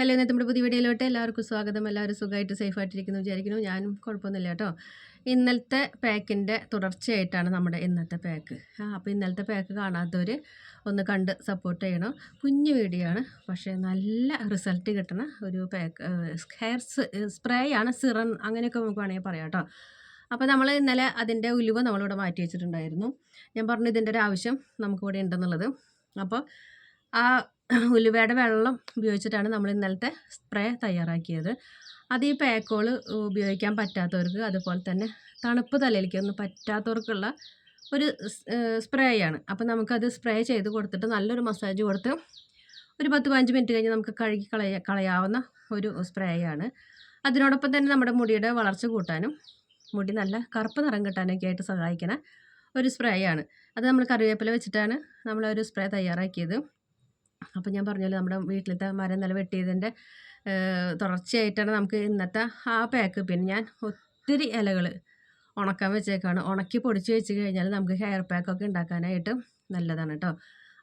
Hello ഇന്നത്തെ നമ്മുടെ പുതിയ വീഡിയോയിലോട്ട് എല്ലാവർക്കും സ്വാഗതം. എല്ലാവരും സുഖമായിട്ട് സേഫായിട്ടിരിക്കുന്നു വിചാരിക്കുന്നു. ഞാനും കുഴപ്പമൊന്നുമില്ല കേട്ടോ. ഇന്നലത്തെ പാക്കിന്റെ തുടർച്ചയായിട്ടാണ് നമ്മുടെ ഇന്നത്തെ പാക്ക്. അപ്പോൾ ഇന്നലത്തെ പാക്ക് കാണാത്തവർ ഒന്ന് കണ്ട് സപ്പോർട്ട് ചെയ്യണം. കുഞ്ഞു വീഡിയോ ആണ്. പക്ഷേ നല്ല റിസൾട്ട് കിട്ടണ ഒരു പാക്ക് ഹെയർ സ്പ്രേ ആണ്. സിറം അങ്ങനെയൊക്കെ നമുക്ക് വേണമെങ്കിൽ പറയാം കേട്ടോ. അപ്പോൾ നമ്മൾ ഇന്നലെ അതിന്റെ ഉലുവ നമ്മളിവിടെ മാറ്റി വെച്ചിട്ടുണ്ടായിരുന്നു. ഞാൻ പറഞ്ഞു ഇതിന്റെ ഒരു ആവശ്യം നമുക്കിവിടെ ഉണ്ടെന്നുള്ളത്. അപ്പോൾ ആ ഉലുവയുടെ വെള്ളം ഉപയോഗിച്ചിട്ടാണ് നമ്മൾ ഇന്നലത്തെ സ്പ്രേ തയ്യാറാക്കിയത്. അത് ഈ പേക്കോൾ ഉപയോഗിക്കാൻ പറ്റാത്തവർക്ക് അതുപോലെ തന്നെ തണുപ്പ് തലയിലേക്കൊന്നും പറ്റാത്തവർക്കുള്ള ഒരു സ്പ്രേ ആണ് അപ്പോൾ നമുക്കത് സ്പ്രേ ചെയ്ത് കൊടുത്തിട്ട് നല്ലൊരു മസാജ് കൊടുത്ത് ഒരു പത്ത് പതിനഞ്ച് മിനിറ്റ് കഴിഞ്ഞ് നമുക്ക് കഴുകി കളയ കളയാവുന്ന ഒരു സ്പ്രേ ആണ് അതിനോടൊപ്പം തന്നെ നമ്മുടെ മുടിയുടെ വളർച്ച കൂട്ടാനും മുടി നല്ല കറുപ്പ് നിറം കിട്ടാനൊക്കെ ആയിട്ട് സഹായിക്കുന്ന ഒരു സ്പ്രേ ആണ് അത് നമ്മൾ കറിവേപ്പില വെച്ചിട്ടാണ് നമ്മളൊരു സ്പ്രേ തയ്യാറാക്കിയത്. അപ്പോൾ ഞാൻ പറഞ്ഞല്ലോ നമ്മുടെ വീട്ടിലത്തെ മരം നില വെട്ടിയതിന്റെ തുടർച്ചയായിട്ടാണ് നമുക്ക് ഇന്നത്തെ ആ പാക്ക് പിന്നെ ഞാൻ ഒത്തിരി ഇലകൾ ഉണക്കാൻ വെച്ചേക്കാണ്. ഉണക്കി പൊടിച്ച് വെച്ച് കഴിഞ്ഞാൽ നമുക്ക് ഹെയർ പാക്കൊക്കെ ഉണ്ടാക്കാനായിട്ട് നല്ലതാണ് കേട്ടോ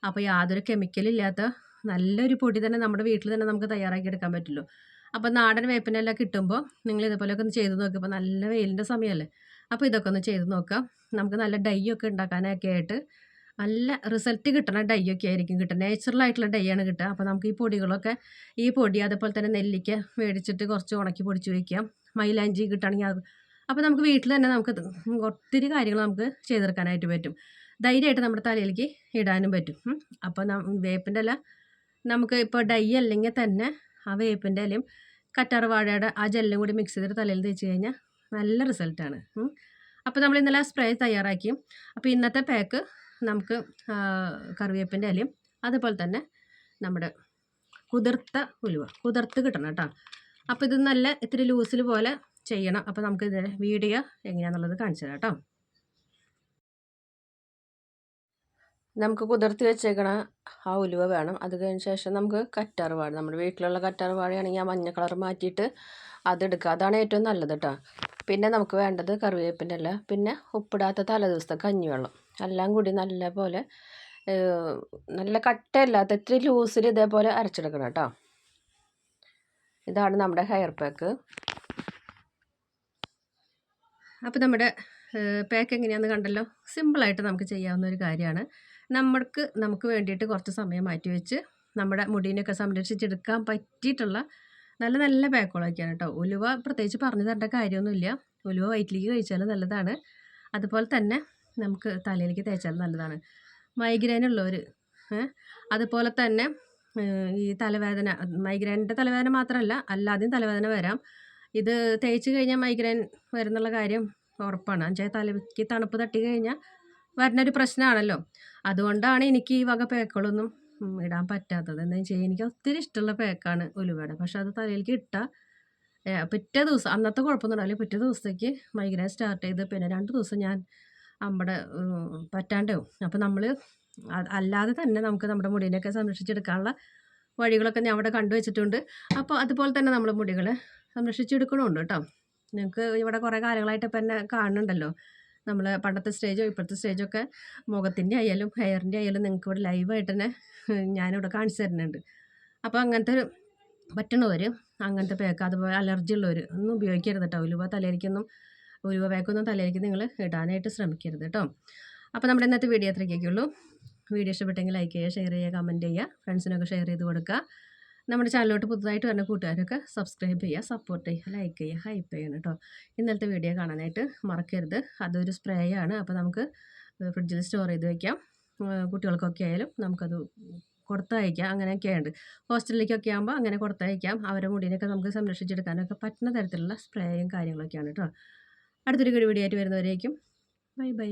അപ്പോൾ യാതൊരു കെമിക്കലില്ലാത്ത നല്ലൊരു പൊടി തന്നെ നമ്മുടെ വീട്ടിൽ തന്നെ നമുക്ക് തയ്യാറാക്കി എടുക്കാൻ പറ്റുള്ളൂ. അപ്പോൾ നാടൻ വേപ്പിനെല്ലാം കിട്ടുമ്പോൾ നിങ്ങൾ ഇതുപോലെയൊക്കെ ഒന്ന് ചെയ്ത് നോക്കിയപ്പോൾ നല്ല വെയിലിന്റെ സമയമല്ലേ അപ്പോൾ ഇതൊക്കെ ഒന്ന് ചെയ്ത് നോക്കാം. നമുക്ക് നല്ല ഡൈ ഒക്കെ ഉണ്ടാക്കാനൊക്കെ ആയിട്ട് നല്ല റിസൾട്ട് കിട്ടണ ഡൈ ഒക്കെ ആയിരിക്കും കിട്ടുക നാച്ചുറൽ ആയിട്ടുള്ള ഡൈ ആണ് കിട്ടുക. അപ്പോൾ നമുക്ക് ഈ പൊടികളൊക്കെ ഈ പൊടി അതേപോലെ തന്നെ നെല്ലിക്ക മേടിച്ചിട്ട് കുറച്ച് ഉണക്കി പൊടിച്ച് വയ്ക്കാം മൈലാഞ്ചി കിട്ടുകയാണെങ്കിൽ അത് അപ്പോൾ നമുക്ക് വീട്ടിൽ തന്നെ നമുക്ക് ഒത്തിരി കാര്യങ്ങൾ നമുക്ക് ചെയ്തെടുക്കാനായിട്ട് പറ്റും. ധൈര്യമായിട്ട് നമ്മുടെ തലയിലേക്ക് ഇടാനും പറ്റും. അപ്പോൾ വേപ്പിന്റെ ഇല നമുക്ക് ഇപ്പോൾ ഡൈ അല്ലെങ്കിൽ തന്നെ ആ വേപ്പിന്റെ ഇലയും കറ്റാറ് വാഴയുടെ ആ ജെല്ലും കൂടി മിക്സ് ചെയ്തിട്ട് തലയിൽ തേച്ച് കഴിഞ്ഞാൽ നല്ല റിസൾട്ടാണ് അപ്പോൾ നമ്മൾ ഇന്നലെ സ്പ്രേ തയ്യാറാക്കി. അപ്പോൾ ഇന്നത്തെ പാക്ക് നമുക്ക് കറിവേപ്പിന്റെ ഇലയും അതുപോലെ തന്നെ നമ്മുടെ കുതിർത്ത ഉലുവ കുതിർത്ത് കിട്ടണം കേട്ടോ. അപ്പോൾ ഇത് നല്ല ഇത്തിരി ലൂസിൽ പോലെ ചെയ്യണം. അപ്പോൾ ഇത് വീഡിയോ എങ്ങനെയാണെന്നുള്ളത് കാണിച്ചു തരാം കേട്ടോ. നമുക്ക് കുതിർത്തി വെച്ചേക്കണ ആ ഉലുവ വേണം. അത് കഴിഞ്ഞ ശേഷം നമുക്ക് കറ്റാർ വാഴ നമ്മുടെ വീട്ടിലുള്ള കറ്റാർ വാഴയാണെങ്കിൽ ആ മഞ്ഞ കളർ മാറ്റിയിട്ട് അതെടുക്കുക അതാണ് ഏറ്റവും നല്ലത് കേട്ടോ. പിന്നെ നമുക്ക് വേണ്ടത് കറിവേപ്പിന്റെ അല്ല പിന്നെ ഉപ്പിടാത്ത തലേ ദിവസത്തെ കഞ്ഞിവെള്ളം. എല്ലാം കൂടി നല്ല പോലെ നല്ല കട്ടയല്ലാത്ത ഇത്തിരി ലൂസിൽ ഇതേപോലെ അരച്ചെടുക്കണം കേട്ടോ. ഇതാണ് നമ്മുടെ ഹെയർ പാക്ക്. അപ്പോൾ നമ്മുടെ പാക്ക് എങ്ങനെയാണെന്ന് കണ്ടല്ലോ? സിമ്പിളായിട്ട് നമുക്ക് ചെയ്യാവുന്ന ഒരു കാര്യമാണ്. നമ്മൾക്ക് നമുക്ക് വേണ്ടിയിട്ട് കുറച്ച് സമയം മാറ്റി വെച്ച് നമ്മുടെ മുടീനെയൊക്കെ സംരക്ഷിച്ചെടുക്കാൻ പറ്റിയിട്ടുള്ള നല്ല നല്ല പാക്കുകളൊക്കെയാണ് കേട്ടോ. ഉലുവ പ്രത്യേകിച്ച് പറഞ്ഞു തരേണ്ട കാര്യമൊന്നുമില്ല. ഉലുവ വയറ്റിലേക്ക് കഴിച്ചാൽ നല്ലതാണ്. അതുപോലെ തന്നെ നമുക്ക് തലയിലേക്ക് തേച്ചാൽ നല്ലതാണ്. മൈഗ്രെയിൻ ഉള്ളവർ അതുപോലെ തന്നെ ഈ തലവേദന മൈഗ്രെയിനിന്റെ തലവേദന മാത്രമല്ല അല്ലാതെയും തലവേദന വരാം. ഇത് തേച്ച് കഴിഞ്ഞാൽ മൈഗ്രെയിൻ വരുന്നുള്ള കാര്യം ഉറപ്പാണ്. എന്നുവെച്ചാൽ തലയ്ക്ക് തണുപ്പ് തട്ടി കഴിഞ്ഞാൽ വരുന്നൊരു പ്രശ്നമാണല്ലോ. അതുകൊണ്ടാണ് എനിക്ക് ഈ വക പേക്കുകളൊന്നും ഇടാൻ പറ്റാത്തത്. എന്താ വെച്ചാൽ എനിക്ക് ഒത്തിരി ഇഷ്ടമുള്ള പേക്കാണ് ഉലുവയുടെ. പക്ഷെ അത് തലയിലേക്ക് ഇട്ടാൽ പിറ്റേ ദിവസം അന്നത്തെ കുഴപ്പമൊന്നും ഉണ്ടാവില്ല. പിറ്റേ ദിവസത്തേക്ക് മൈഗ്രെയിൻ സ്റ്റാർട്ട് ചെയ്ത് പിന്നെ രണ്ട് ദിവസം ഞാൻ നമ്മുടെ പറ്റാണ്ടാവും അപ്പോൾ നമ്മൾ അല്ലാതെ തന്നെ നമുക്ക് നമ്മുടെ മുടിനെയൊക്കെ സംരക്ഷിച്ചെടുക്കാനുള്ള വഴികളൊക്കെ ഞാൻ അവിടെ കണ്ടുവച്ചിട്ടുണ്ട് അപ്പോൾ അതുപോലെ തന്നെ നമ്മൾ മുടികളെ സംരക്ഷിച്ചെടുക്കണമുണ്ട് കേട്ടോ. നിങ്ങൾക്ക് ഇവിടെ കുറേ കാലങ്ങളായിട്ട് ഇപ്പം എന്നെ കാണുന്നുണ്ടല്ലോ. നമ്മൾ പണ്ടത്തെ സ്റ്റേജോ ഇപ്പോഴത്തെ സ്റ്റേജൊക്കെ മുഖത്തിന്റെ ആയാലും ഹെയറിന്റെ ആയാലും നിങ്ങൾക്ക് ഇവിടെ ലൈവായിട്ട് തന്നെ ഞാനിവിടെ കാണിച്ചു തരുന്നുണ്ട്. അപ്പോൾ അങ്ങനത്തെ ഒരു പറ്റണവർ അങ്ങനത്തെ പേക്ക് അതുപോലെ അലർജി ഉള്ളവർ ഒന്നും ഉപയോഗിക്കരുത് കേട്ടോ. ഉലുവ തലയിലേക്കൊന്നും ഉലുവ പേക്കൊന്നും തലയിലേക്ക് നിങ്ങൾ ഇടാനായിട്ട് ശ്രമിക്കരുത് കേട്ടോ. അപ്പോൾ നമ്മുടെ ഇന്നത്തെ വീഡിയോ അത്രയ്ക്കൊക്കെയുള്ളൂ വീഡിയോ ഇഷ്ടപ്പെട്ടെങ്കിൽ ലൈക്ക് ചെയ്യുക ഷെയർ ചെയ്യുക കമന്റ് ചെയ്യുക ഫ്രണ്ട്സിനൊക്കെ ഷെയർ ചെയ്ത് കൊടുക്കുക. നമ്മുടെ ചാനലിലോട്ട് പുതുതായിട്ട് വരുന്ന കൂട്ടുകാരൊക്കെ സബ്സ്ക്രൈബ് ചെയ്യുക സപ്പോർട്ട് ചെയ്യുക ലൈക്ക് ചെയ്യുക ഹൈപ്പ് ചെയ്യണം കേട്ടോ. ഇന്നലത്തെ വീഡിയോ കാണാനായിട്ട് മറക്കരുത്. അതൊരു സ്പ്രേ ആണ്. അപ്പോൾ നമുക്ക് ഫ്രിഡ്ജിൽ സ്റ്റോർ ചെയ്ത് വയ്ക്കാം കുട്ടികൾക്കൊക്കെ ആയാലും നമുക്കത് കൊടുത്തയക്കാം. അങ്ങനെയൊക്കെയുണ്ട് ഹോസ്റ്റലിലേക്കൊക്കെ ആകുമ്പോൾ അങ്ങനെ കൊടുത്തയക്കാം. അവരുടെ മുടിയിനൊക്കെ നമുക്ക് സംരക്ഷിച്ചെടുക്കാനൊക്കെ പറ്റുന്ന തരത്തിലുള്ള സ്പ്രേയും കാര്യങ്ങളൊക്കെയാണ് കേട്ടോ. അടുത്തൊരു വീഡിയോ ആയിട്ട് വരുന്നവരേക്കും. Bye bye.